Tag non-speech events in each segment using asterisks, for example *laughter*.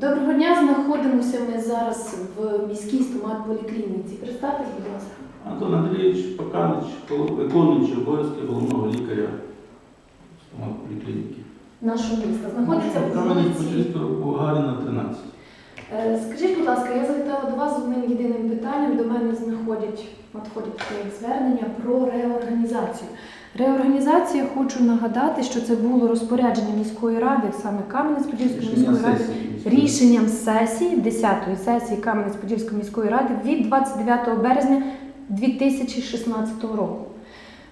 Доброго дня, знаходимося ми зараз в міській стомат-поліклініці. Представтесь, будь ласка. Антон Андрійович Паканич, виконуючи виконуючий обов'язки головного лікаря поліклініки. Нашого міста. Знаходиться в Кам'янець Гарина, Подільського 13. Е, Скажіть, будь ласка, я завітала до вас з одним єдиним питанням. До мене знаходять, надходять звернення про реорганізацію. Реорганізація, хочу нагадати, що це було розпорядження міської ради, саме Кам'янець-Подільської міської ради, рішенням сесії 10-ї сесії Кам'янець-Подільської міської ради від 29 березня 2016 року.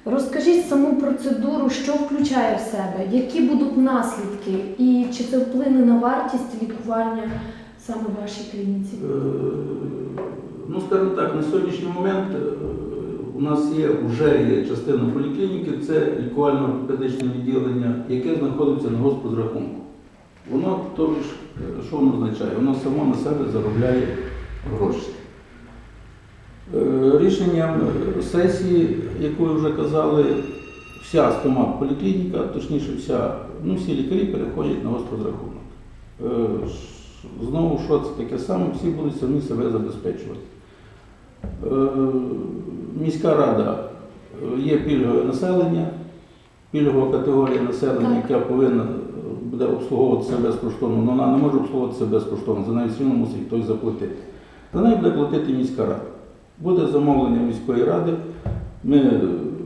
Розкажіть саму процедуру, що включає в себе, які будуть наслідки, і чи це вплине на вартість лікування саме в вашій клініці? Е, Ну, скажімо так, на сьогоднішній момент е, у нас є вже є частина поліклініки, це лікувально-педичне відділення, яке знаходиться на госпозрахунку. Воно то ж, е, що воно означає? Воно само на себе заробляє гроші. Рішенням сесії, яку ви вже казали, вся стомат поліклініка, точніше, вся, ну, всі лікарі переходять на госпозрахунок. Знову, що це таке саме, всі будуть самі себе забезпечувати. Е, Міська рада е, є пільгове населення, пільгова категорія населення, яка повинна е, буде обслуговуватися безкоштовно, але вона не може обслуговуватися безкоштовно, за неї одно мусить хтось заплатити. За неї буде платити міська рада. Буде замовлення міської ради. Ми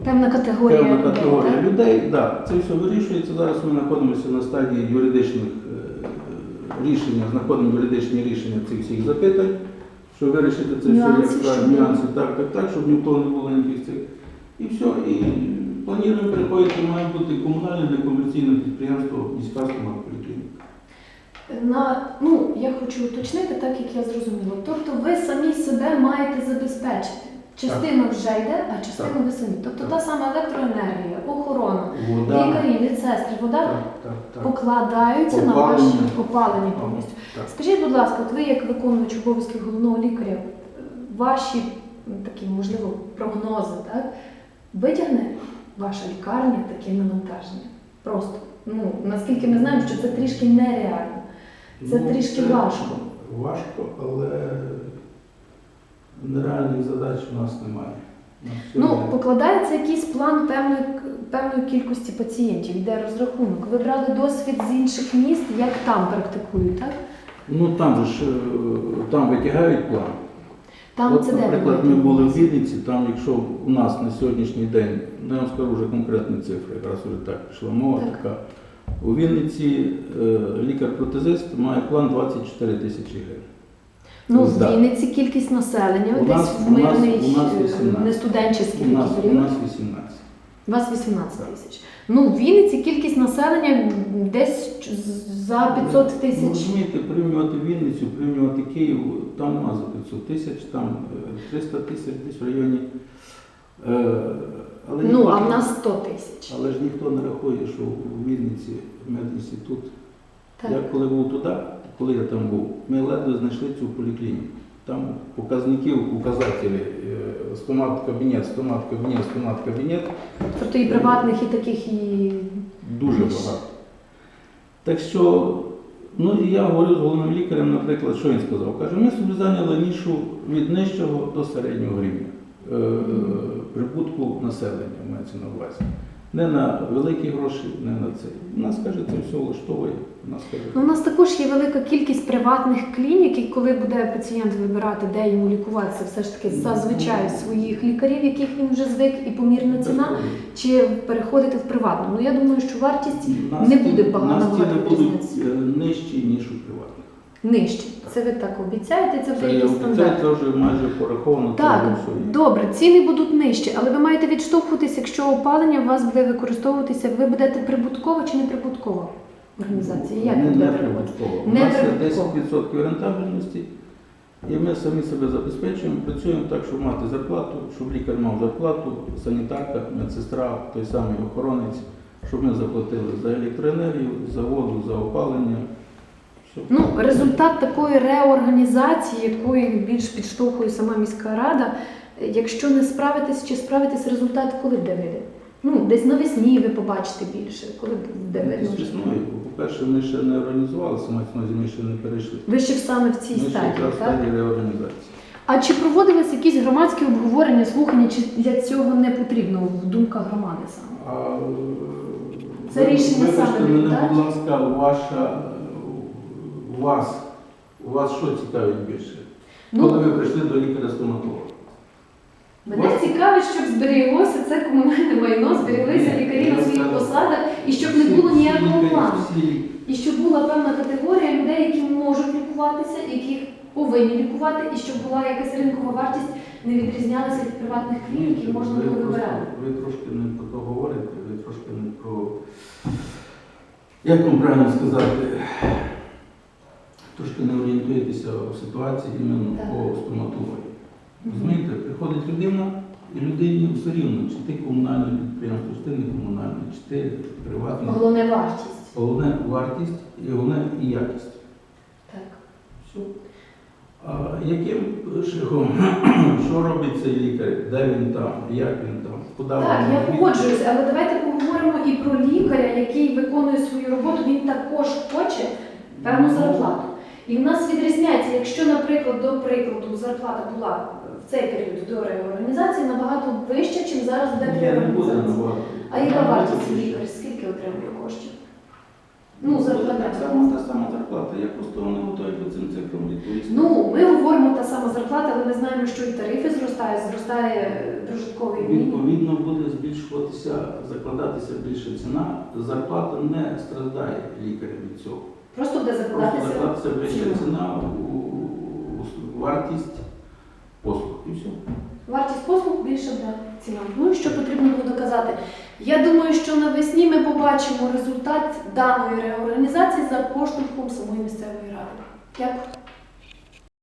Певна категорія Певна людей, категорія так? людей, да, це все вирішується. Зараз ми знаходимося на стадії юридичних рішень, знаходимо юридичні рішення цих всіх запитань, щоб вирішити це все як правильно, нюанси, так, так, так, щоб ніхто не було ніяких цих. І все. І плануємо переходити, має бути комунальне некомерційне підприємство міська стоматполіклініка. На, ну, я хочу уточнити, так як я зрозуміла. Тобто ви самі себе маєте забезпечити. Частина вже йде, а частина ви самі. Тобто Так. та сама електроенергія, охорона, Вода. лікарі, медсестри, вода Так, так, так. покладаються на ваші опалення повністю. Так. Скажіть, будь ласка, от ви як виконувач обов'язків головного лікаря, ваші такі, можливо, прогнози, так? Витягне ваша лікарня таке навантаження? Просто. Ну, наскільки ми знаємо, що це трішки нереально. Це трішки важко. Важко, але нереальних задач у нас немає. У нас Ну, покладається якийсь план певної, певної кількості пацієнтів, йде розрахунок. Ви брали досвід з інших міст, як там практикують, так? Ну там же ж е, там витягають план. Там От, це наприклад, маєте ми були в? Вінниці, там, якщо у нас на сьогоднішній день, ну, я вам скажу вже конкретні цифри, якраз вже так пішла мова Так. така. У Вінниці е, лікар-протезист має план 24 тисячі гривень. Ну, Да. в Вінниці кількість населення, У десь нас- в мирний, у нас е, 18. не студенчий У нас, у нас 18. У вас 18 тисяч. Ну, в Вінниці кількість населення десь за 500 Ну, тисяч. розумієте, порівнювати Вінницю, порівнювати Київ, там нема за 500 тисяч, там е, 300 тисяч десь в районі. Е, Але Ну, ніхто- а в нас 100 тисяч. Але ж ніхто не рахує, що у Вінниці медінститут. Я коли був туди, коли я там був, ми ледве знайшли цю поліклініку. Там показників, указателі, е, стомат кабінет, стомат кабінет, стомат кабінет Тобто і приватних, і таких, і дуже багато. Так що, ну і я говорю з головним лікарем, наприклад, що він сказав? Каже, ми собі зайняли нішу від нижчого до середнього рівня е, прибутку населення, мається на увазі. Не на великі гроші, не на це. У нас каже, це все влаштовує. У нас каже, Ну, у нас також є велика кількість приватних клінік, і коли буде пацієнт вибирати, де йому лікуватися, все ж таки зазвичай своїх лікарів, яких він вже звик, і помірна ціна, чи переходити в приватну. Ну я думаю, що вартість нас не буде багато нас ціни будуть е, нижчі, ніж у приватних. Нижче. Це ви так обіцяєте, це вже Це якийсь стандарт. це вже майже пораховано. Так, добре, ціни будуть нижчі, але ви маєте відштовхуватися, якщо опалення у вас буде використовуватися, ви будете прибуткова чи не прибуткова організація? Як не, не будете прибутково. У нас є 10% рентабельності, і ми самі себе забезпечуємо, працюємо так, щоб мати зарплату, щоб лікар мав зарплату, санітарка, медсестра, той самий охоронець, щоб ми заплатили за електроенергію, за воду, за опалення. Ну, результат такої реорганізації, якої більш підштовхує сама міська рада, якщо не справитись чи справитись, результат коли буде вийде? Ну, десь навесні ви побачите більше, коли видно. Якось вже. весною. По-перше, ми ще не організувалися, мається на ми ще не перейшли. Ви ще саме в цій Ми стадії, якраз в так? стадії реорганізації. А чи проводились якісь громадські обговорення, слухання, чи для цього не потрібно в думках громади саме? А, Це рішення вибачте саме мене, будь ласка, ваша, вас, у вас що цікавить більше? Коли ви Ну, прийшли до лікаря-стоматолога? мене Вас- цікавить, щоб зберіглося це комунальне майно, зберіглися лікарі на своїх посадах, і щоб не було ніякого плану. І щоб була певна категорія людей, які можуть лікуватися, яких повинні лікувати, і щоб була якась ринкова вартість, не відрізнялася від приватних клінік, і можна було вибирати. Ви трошки не про то говорите, ви трошки не про. Як вам правильно сказати? Трошки не орієнтуєтеся в ситуації іменно Так. по стоматології. Розумієте, приходить людина, і людині все рівно, чи ти комунальне підприємство, чи ти не комунальне, чи ти приватне. Головне вартість. Головне вартість і головне і якість. Так. Все. А яким шляхом, *clears throat* що робить цей лікар, де він там, як він там, куди Так, я погоджуюсь, але давайте поговоримо і про лікаря, який виконує свою роботу. Він також хоче певну зарплату. І в нас відрізняється, якщо, наприклад, до прикладу, зарплата була в цей період до реорганізації набагато вища, чим зараз буде Ні, реорганізація. А яка вартість лікар? Скільки отримує коштів? Ну, зарплата. Так само та сама зарплата. Я просто не готовий по цим цифрам відповісти. Ну, ми говоримо та сама зарплата, але ми знаємо, що і тарифи зростають, зростає прожитковий мінімум. Відповідно буде збільшуватися, закладатися більше ціна. Зарплата не страждає лікаря від цього. Просто буде Просто закладатися вища ціна. у, вартість послуг. І все. Вартість послуг більше буде ціна. Ну і що потрібно було доказати? Я думаю, що навесні ми побачимо результат даної реорганізації за поштовхом самої місцевої ради. Дякую.